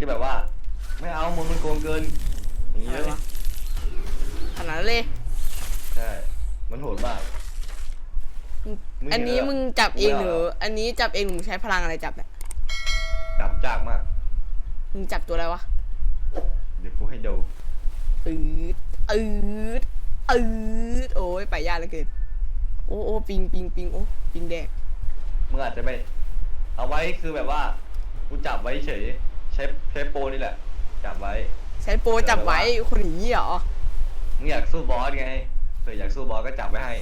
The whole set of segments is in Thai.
จะแบบว่า ไม่เอามันมันโกงเกินอย่างนี้อะไรเลยวะขนาดนั้นเลย ใช่ มันโหดมาก มึงอันนี้เห็นแล้วมึงจับเองไม่หเอารือ อันนี้จับเองหรือมึงใช้พลังอะไรจับเนี่ยจับจากมาก มึงจับตัวอะไรวะ เดี๋ยวกูให้ดูอืดอืดอืดโอ้ยไปยากเหลือเกิน โอ้โอ้ปิงปิงปิงโอ้ปิงแดงมึงอาจจะไม่เอาไว้คือแบบว่า กูจับไว้เฉยใช้ใช้โปรนี่แหละ จับไว้ ใช้โปรจับไว้คนอย่างนี้เหรอมึงอยากสู้บอสไงเผื่ออยากสู้บอสก็จับไว้ให้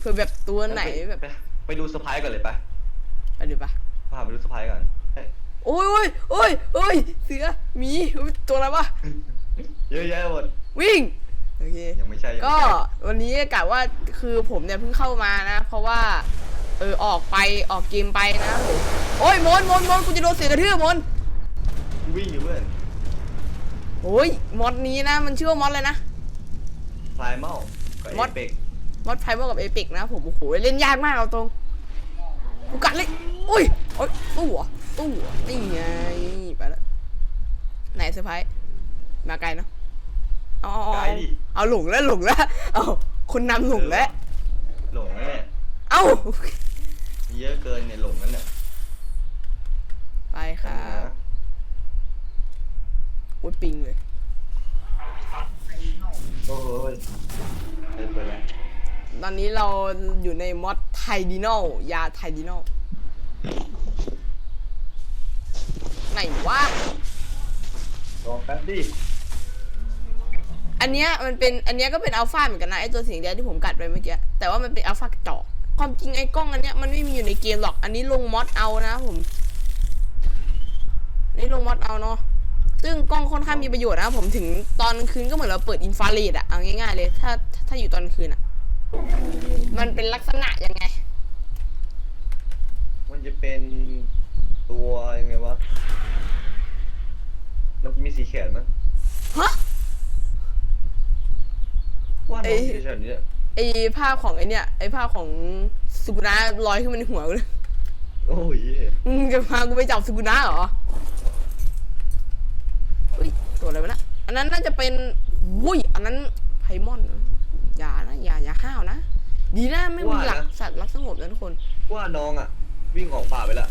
เผื่อแบบตัวไหนแบบไปไปดูสไปก่อนเลยปะไปดูปะพาไปดูสไปก่อนเฮ้ยโอ้ยโอ้ยโอ้ยโอ้ยเสือหมีอุ๊ยตัวอะไรวะเยอะแยะหมดวิ่งโอเคยังไม่ใช่ยังก็ไม่ใช่วันนี้กะว่าคือผมเนี่ยเพิ่งเข้ามานะ เพราะว่าเออออกไปออกเกมไปนะครับผมโอ้ยมนมนมนกูจะโดนเสือกระทืบมนกู วิ่งอยู่เพื่อนโอ้ยมอดนี้นะ มันชื่อว่ามอดเลยนะพลายเมากับมดเอเป็กมอดไพเวอร์กับเอพิกนะผมโอ้โหเล่นยากมากเอาตรงกูกัดเลยอุ้ยโอ้ยตู้เหรอตู้เหรอนี่ไงไปแล้วไหนเซอร์ไพรส์มาไกลเนาะเอาเอาไกลเอาดิเอาหลงแล้วหลงแล้วเอาคนนำหลงแล้วหลงแล้วเนี่ยเอ้ามีเยอะเกินเนี่ยหลงนั่นเนี่ยไปครับโอ้ยปิงเลยโอ้โหเปิดไปแล้วตอนนี้เราอยู่ในมอดไทดินอลยาไทดินอลไหนวะลองแป๊บดิอันเนี้ยมันเป็นอันเนี้ยก็เป็นอัลฟาเหมือนกันนะไอตัวสีแดงที่ผมกัดไปเมื่อกี้แต่ว่ามันเป็นอัลฟากระจอกความจริงไอ้กล้องอันเนี้ยมันไม่มีอยู่ในเกมหรอก อันนี้ลงมอดเอานะผม นี่ลงมอดเอาเนาะ ซึ่งกล้องค่อนข้างมีประโยชน์นะผมถึงตอนกลางคืนก็เหมือนเราเปิดอินฟราเรดอะเอาง่ายๆเลย ถ้าถ้าอยู่ตอนกลางคืนอะมันเป็นลักษณะยังไง มันจะเป็นตัวยังไงวะ มันจะมีสีแขนมั้ยฮะว่าน้องเอ้ยสีแขนนี้ไอภาพของไอเนี้ยไอภาพของสุกุนะลอยขึ้นมาในหัวกูเลยโอ้ยมึงจะพากูไปจับสุกุนะเหรออุ้ยตัวอะไรวะ นะอันนั้นน่าจะเป็นอุ้ย อันนั้นไพมอนนะอย่านะอย่าอย่าห้าวนะ ดีนะไม่มีหลักสัตว์รักสงบนะทุกคน ว่าน้องอะ วิ่งออกป่าไปแล้ว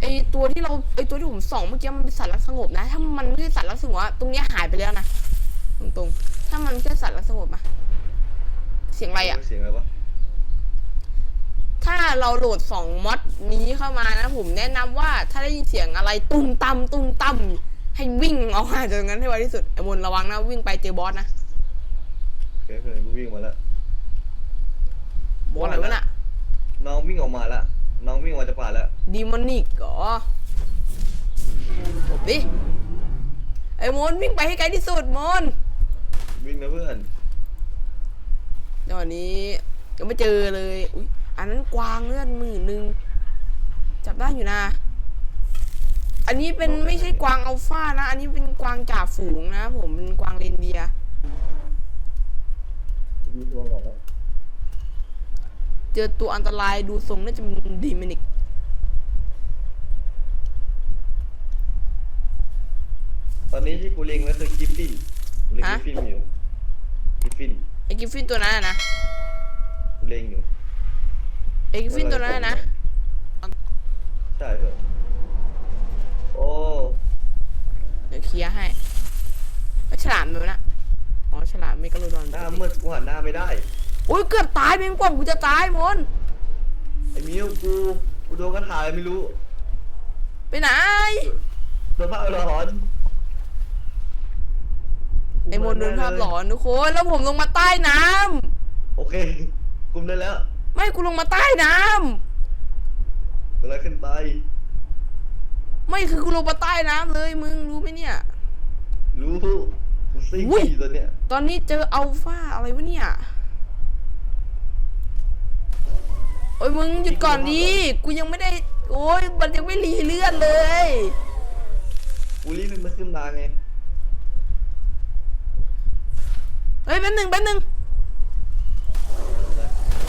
ไอตัวที่เราไอตัวที่ผมส่องเมื่อกี้มันเป็นสัตว์รักสงบนะ ถ้ามันไม่ใช่สัตว์รักสงบอะตรงเนี้ยหายไปแล้วนะตรงๆ ถ้ามันไม่ใช่สัตว์รักสงบอะเสียงอะไรอะเสียงอะไรวะถ้าเราโหลดสองมอดนี้เข้ามานะผมแนะนำว่าถ้าได้ยินเสียงอะไรตุ้มตั้มตุ้มตั้มให้วิ่ งออกมาจากตรงนั้นให้ไวที่สุดไอ้มนระวังนะวิ่งไปเจอบอสนะเพื่อนกูวิ่งมาแล้วบอสอะไรวะน่ะน้องวิ่งออกมาแล้วน้องวิ่งออกมาจากป่าแล้วดีมอนิกเหรอหลบดิไอ้มนวิ่งไปให้ไกลที่สุดมนวิ่งนะเพื่อนเดี๋ยววันนี้ยังไม่เจอเลย อุ้ยอันนั้นกวางเลือดหมื่นหนึ่งจับได้อยู่นะ อันนี้เป็นไม่ใช่กวางอัลฟานะ อันนี้เป็นกวางจ่าฝูงนะผมเป็นกวางเรนเดียร์วิ่งตัวออกแล้วเจอตัวอันตรายดูทรงน่าจะเป็นดีมินิกตอนนี้ที่กูเล็งไว้คือกิฟฟินกูเล็งกิฟฟินอยู่กิฟฟินไอ้กิฟฟินตัวนั้นอะนะกูเล็งอยู่ไอ้กิฟฟินตัวนั้นอะนะ ใช่เพื่อนโอ้ เดี๋ยวเคลียร์ให้แล้วฉลามดูนะอ๋อฉลามเมกะโลดอน หน้ามืดกูหันหน้า ไม่ได้อุ้ยเกือบตายเป็นกว่ากูจะตายมนไอ้มิวกูกูโดนกระถายไม่รู้ไปไหนโดนภาพหลอนไอ้มนโดนภาพหลอนทุกคนแล้วผมลงมาใต้น้ำโอเคคุมได้แล้ว ไม่กูลงมาใต้น้ำเวลาขึ้นไปไม่คือกูลงมาใต้น้ำเลยมึงรู้ไหมเนี่ยรู้กู ซิ่งอุ้ยอยู่ตอนเนี้ยตอนนี้เจออัลฟาอะไรวะเนี่ย โอ้ยมึงหยุดก่อนดิ กูยังไม่ได้ โอ้ยมันยังไม่รีเลื่อนเลย กูรีบมันขึ้นมาไงเฮ้ยแป๊บหนึ่งแป๊บหนึ่ง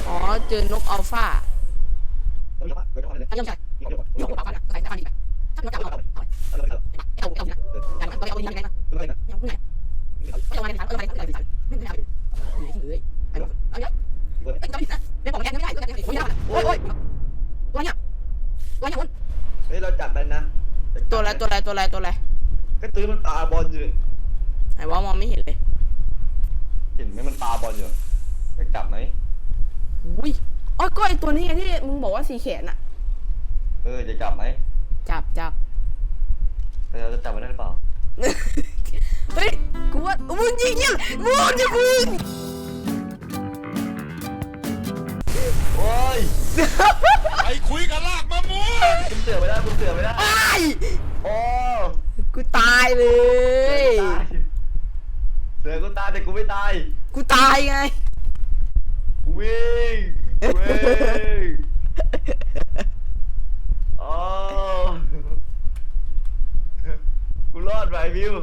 อ๋อ เจอนกอัลฟาเดี๋ยวก่อน เดี๋ยวก่อนเดี๋ยวก่อนไม่ใช่นกอัลฟาใส่ใส่อันนี้ไปถ้านกอัลฟาเอาเอเอาเอานะอย่ามาตัวเอายิงไงนะอย่าพูดไงเอามาในฐานเอามาในฐานเอามาในฐานไม่ได้เลยไอ้เอาเยอะไอ้ตัวนี้นะไม่บอกแกไม่ได้โอ้ยโอ้ยโอ้ยตัวเนี้ยตัวเนี้ยเฮ้ยเราจับได้นะตัวอะไรตัวอะไรตัวอะไรตัวอะไรก็ตื้อมันปาบอลอยู่ไหนว่ามองไม่เห็นเลย เห็นไหมมันปาบอลอยู่อยากจับไหมอุ้ยอ๋อก็ไอตัวนี้ไงที่มึงบอกว่าสีแขนอะเออจะจับไหมจับจับแต่เราจะจับมันได้หรือเปล่า เฮ้ยกูว่ามึงยิงเนี่ยมึงจะมึงโอ้ยไปคุยกับลากมะม่วงคุณเสือไม่ได้คุณเสือไม่ได้ไอ้โอ้กูตายเลเสือย กูตายเสือกูตายแต่กูไม่ตาย กูตายไง กูวิ่งวิ่งโอ้กูรอดไปวิว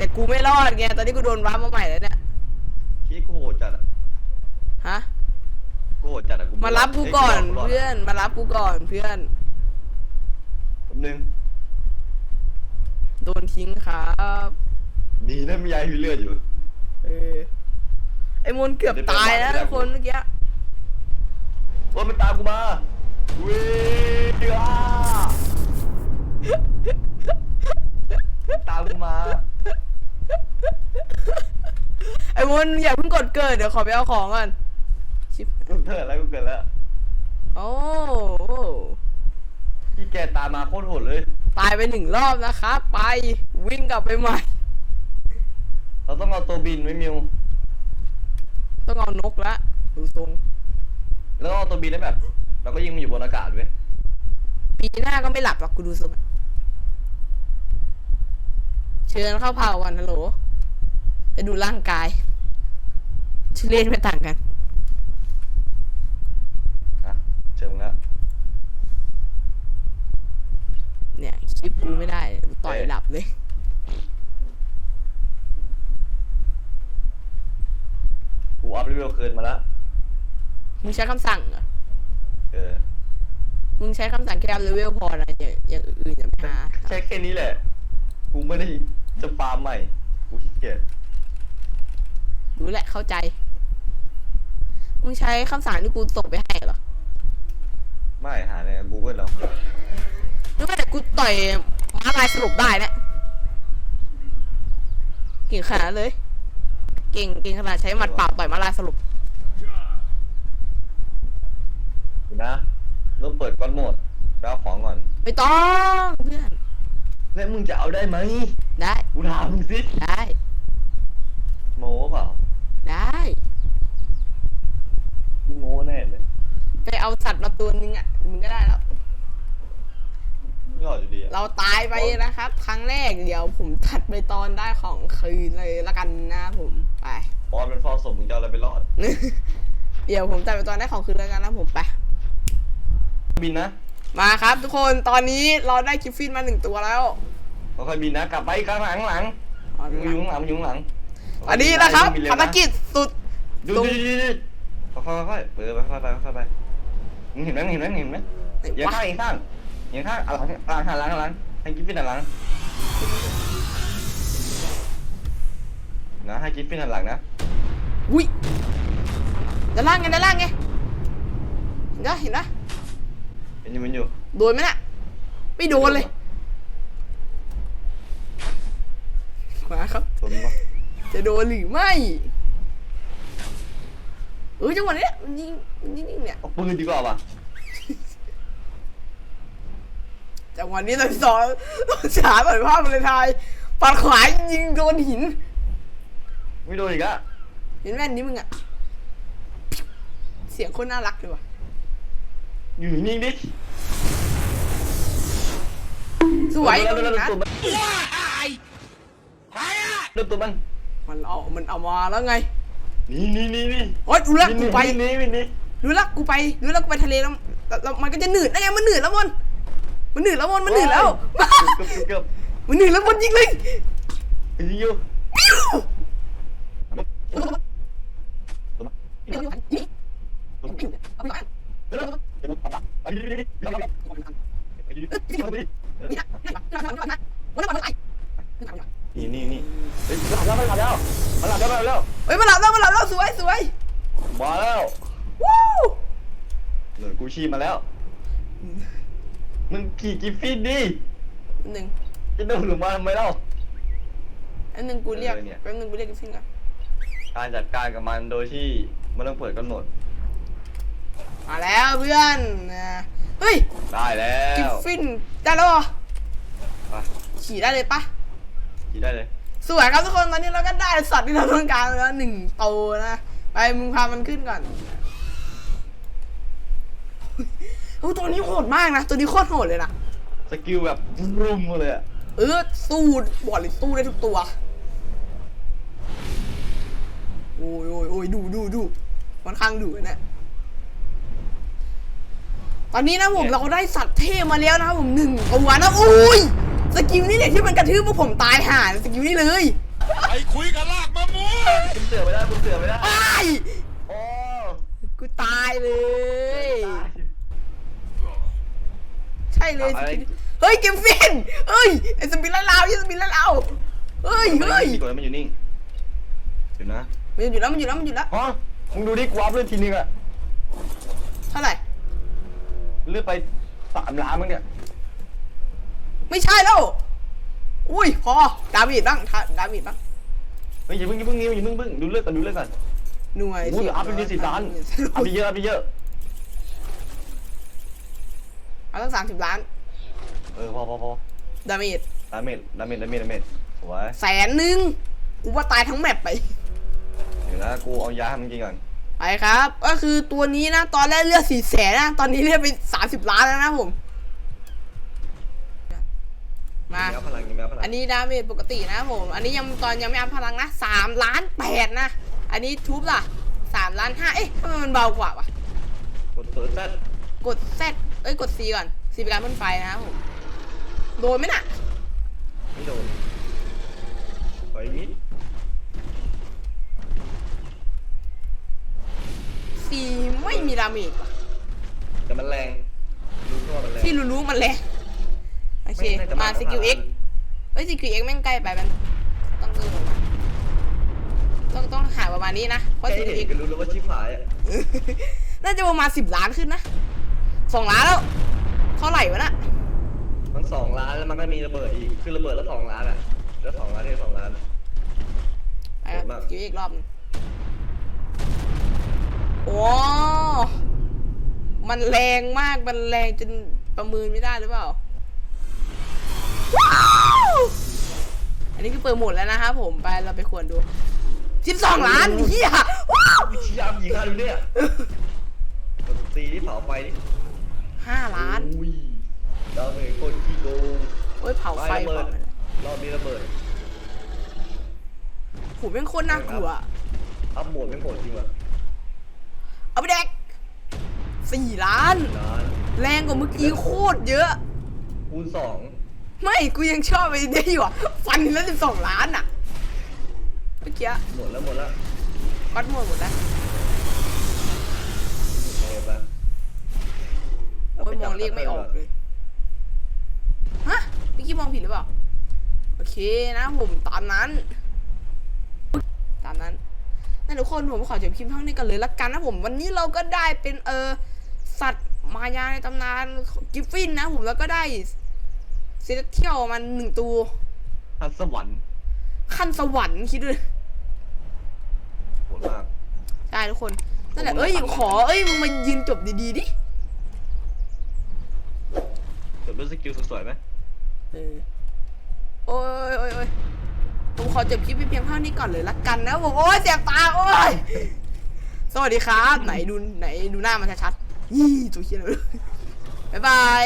แต่กูไม่รอดไงตอนนี้กูโดนว้ามาใหม่แล้วเนี่ยคิดกูโหดจัดอะฮะกูโหดจัดอะกูมารับกูก่อนเพื่เพื่อนมารับกูก่อนเพื่อนนนึงโดนทิ้งครับนี่นะมียายมีเลือดอยู่ เออไอ้มนต์เกือบตายแล้วทุกคนเมื่อกี้ว่ามันตามกูมาวิ่งอะมันตามกูมา ไอ้มนต์อย่าเพิ่งกดเกิดเดี๋ยวขอไปเอาของก่อนชิบกูเกิดแล้วกูเกิดแล้วโอ้พี่แกตามมาโคตรโหดเลย ตายไปหนึ่งรอบนะครับ ไปวิ่งกลับไปใหม่ เราต้องเอาตัวบินไว้มิวต้องเอานกละดูทรง แล้วก็เอาตัวบินได้แบบเราก็ยิงมันอยู่บนอากาศเว้ยปีหน้าก็ไม่หลับหรอกกูดูทรงอะ เชิญเข้าเผากันฮัลโหลไปดูร่างกายชื่อเล่นไม่ต่างกันนะเจอมึงแล้ว เนี่ยคลิปกูไม่ได้กูต่อยหลับเลย กูอัพเลเวลคืนมาแล้วมึงใช้คำสั่งเหรอ เออมึงใช้คำสั่งแค่เลเวลพอนะอย่างอย่างอื่นอย่าไปหา แค่แค่นี้แหละ กูไม่ได้ จะฟาร์มใหม่ กูขี้เกียจรู้แหละเข้าใจ มึงใช้คำสั่งที่กูส่งไปให้เหรอไม่หาในกูเกิลเราหรือว่าแต่กูต่อยม้าลายสรุปได้เนี่ยเก่งขนาดนั้นเลย เก่งเก่งขนาดใช้หมัดเปล่าต่อยม้าลายสรุป ดูนะเริ่มเปิดก้อนโหมดไปเอาของก่อน ไม่ต้องเพื่อน แล้วมึงจะเอาได้ไหม ได้กูถามมึงสิได้โมเปล่าได้มึงโมแน่เลยไปเอาสัตว์มาตัวนึงอะมึงก็ได้แล้ว ไม่หลอดอยู่ดีอะเราตายไปนะครับ ครั้งแรกเดี๋ยวผมตัดไปตอนได้ของคืนเลยละกันนะผมไป บอลเป็นฟอสมมึงจะเอาอะไรไปรอด เดี๋ยวผมตัดไปตอนได้ของคืนแล้วกันนะผมไป บินนะ มาครับทุกคนตอนนี้เราได้คิฟฟินมาหนึ่งตัวแล้ว ค่อยๆบินนะกลับไปข้างหลังข้างหลังอ๋อมึงอยู่ข้างหลังมึงอยู่ข้างหลังอันนี้นะครับบิเวภารกิจสุด ดูตรงดูดูดูค่อยๆค่อยๆเปิดไปค่อยๆไปค่อยๆไปมึงเห็นไหมมึงเห็นไหมมึงเห็นไหมไหนอย่าวะข้างอีกข้างอย่าข้างเอาหลังหลังหันหลังหันหลังให้กิฟฟินหันหลังนะให้กิฟฟินหันหลังนะอุ้ยด้านล่างไงด้านล่างไงเห็นปะเห็นปะเห็นอยู่มันอยู่ โดนไหมน่ะ ไม่โดนเลย มาครับตัวมันปะจะโดนหรือไม่ เออจังหวะเนี้ยมันยิงมันยิงเนี่ย เอาปืนดีกว่าป่ะจังหวะนี้เราสอนฉาต่อยภาพเลยทายปัดขวายิงโดนหิน ไม่โดนอีกอะเห็นแม่นนี้มึงอะเสียงโคนน่ารักเลยว่ะอยู่นิ่งๆดิสวยเริ่มมึงเริ่มนะตัวมันว้ายใค รอะเริ่มตัวมันมันเอา มันเอามาแล้วไง นี่นี่นี่นี่โอ๊ยรู้แล้วกูไปนี่นี่นี่รู้แล้วกูไปรู้แล้วกูไปทะเลแล้วแล้วแล้วมันก็จะหนืดได้ไงมันหนืดแล้วมันมันหนืดแล้วมันมันหนืดแล้ว เกือบเกือบเกือบมันหนืดแล้วมันยิงเลยยิงอยู่ ปิ้ว ไปดิไปดิไปดิไปดิ แล้ว มาหลับแล้วมาหลับแล้วเฮ้ยมาหลับแล้วมาหลับแล้วสวยสวยมาแล้ววู้หน่วยกู้ชีพมาแล้ว มึงขี่กิฟฟินดิอันหนึ่งจะโดนหรือมาทำไมเล่า อันหนึ่งกูเรียกเออเนี่ยแป๊บหนึงกูเรียกกิฟฟินก่อนการจัดการกับมันโดยที่ไม่ต้องเปิดกำหนดมาแล้วเพื่อนนะเฮ้ยได้แล้กิฟวฟินได้แล้วเหรอไปขี่ได้เลยปะขี่ได้เลย สวยครับทุกคนตอนนี้เราก็ได้สัตว์ที่เราต้องการแล้วหนึ่งตัวนะไปมึงพามันขึ้นก่อนโอ้ตัวนี้โหดมากนะ ตัวนี้โคตรโหดเลยนะสกิลแบบรุมมาเลยอะเออสู้บอดเลยสู้ได้ทุกตัว โอ้ยโอ้ยโอ้ยดูดูดูค่อนข้างดุนะตอนนี้นะผมเราได้สัตว์เทพมาแล้วนะครับผมหนึ่งตัวนะโอ้ย สกิลนี่แหละที่มันกระทืบพวกผมตายห่าสกิลนี่เลยไปคุยกับลากมะม่วงคุณเสือไม่ได้คุณเสือไม่ได้ไอ้ายโอ้กูตายเลย ใช่เลยสกิลเฮ้ยเกมฟินเฮ้ยไอ้สปินละลาวไอ้สปินละลาวเฮ้ยเฮ้เฮ้ยยกดแล้วมันอยู่นิ่งเดี๋ยวนะมันอยู่แล้วมันอยู่แล้วมันอยู่แล้วฮะมึงดูดิกวาร์ปเลือดทีนึงอะเท่าไหร่เลือดไปสามล้านมั้งเนี่ย ไม่ใช่แล้ว อุ้ยพอดาวิดบ้างทาดาวิดบ้าง เฮ้ยอย่าเพิ่งอย่าเพิ่งนิ้วอย่าเพิ่งเพิ่งดูเลือดก่อนดูเลือดก่อนหน่วยโอ้ยอัพเป็นยี่สิบล้านอัพไปเยอะอัพไปเยอะเอาตั้งสามสิบล้าน เออพอพอพอดาเมจดาเมจดาเมจดาเมจดาเมจสวยแสนหนึ่งกูว่าตายทั้งแมปไป เดี๋ยวนะกูเอายาให้มึงกินก่อน ไปครับ ก็คือตัวนี้นะ ตอนแรกเลือดสี่แสนนะ ตอนนี้เลือดไปสามสิบล้านแล้วนะผม มายิงแมวพลังยิงแมวพลังอันนี้ดาเมจปกตินะผม อันนี้ยังตอนยังไม่อัพพลังนะสามล้านแปดนะ อันนี้ทุบล่ะสามล้านห้าเอ๊ะทำไมมันเบากว่าวะ กดเปิดแซดกด Z เอ้ย กด C ก่อน C เป็นการพ่นไฟนะครับผม โดนไหมน่ะ ไม่โดนไปมิด C ไม่มีดาเมจว่ะแต่มันแรงรู้แค่ว่ามันแรงที่รู้ๆมันแรง โอเค ไน่จะมาสกิล X เอ้ยสกิล X แม่งใกล้ไปมันต้องเพิ่มประมาณต้องต้องหาประมาณนี้นะเพราะ แค่สกิลเห็น X ก็รู้แล้วว่าชิบหายอะน่าจะประมาณสิบล้านขึ้นนะสองล้านแล้ว เท่าไหร่วะน่ะมันสองล้านแล้วมันก็มีระเบิดอีกคือระเบิดแล้วสองล้านอะแล้วสองล้านที่สองล้าน ไปครับโหดมากสกิล X รอบหนึงโอ้มันแรงมาก มันแรงจนประเมินไม่ได้หรือเปล่าว้าว อันนี้คือเปิดหมดแล้วนะครับผมไปเราไปควรดู12ล้านเฮียว้าววิชยามยิงฮาดูเนี่ยกดซีที่เผาไฟนี่5ล้านอุ้ยดาวเมจโคตรขี้โกงโอ้ยเผาไฟระเบิเผาดอะไรรอบนี้ระเบิดโหแม่งโคตรน่ากลัวอัพหมดไม่โหดจริงว่ะเอาไปแดกสี่ล้าน แรงกว่าเมื่อกี้โคตรเยอะคูณสอง ไม่กูยังชอบไอ้นี่อยู่อะฟันแล้วสิบสองล้านอะเมื่อกี้หมดแล้วหมดแล้ววัดหมดหมดแล้วโอเคปะโอ้ยมองเรียกไม่ออกเลยฮะเมื่อกี้มองผิดหรือเปล่าโอเคนะผมตามนั้น ตามนั้นนั่นทุกคนผมขอจบคลิปเท่านี้กันเลยละกันนะผมวันนี้เราก็ได้เป็นเออสัตว์มายาในตำนานกิฟฟินนะผมแล้วก็ได้ เซตเที่ยวมันหนึ่งตัวทัศสวรรค์ขั้นสวรรค์คิดดูดิโหดมาก ใช่ทุกคนนั่นแหละเอ้ยขอเอ้ยมึงมายืนจบดีๆดิจบด้วยสกิลสวยๆไหมเออโอ้ยโอ้ยโอ้ยผมขอจบคลิปเพียงเท่านี้ก่อนเลยละกันนะผมโอ้ยเสียบตาโอ้ยสวัสดีครับ ไหนดูไหนดูหน้ามันชัดๆยี่ตัวเคียเลยบ๊ายบาย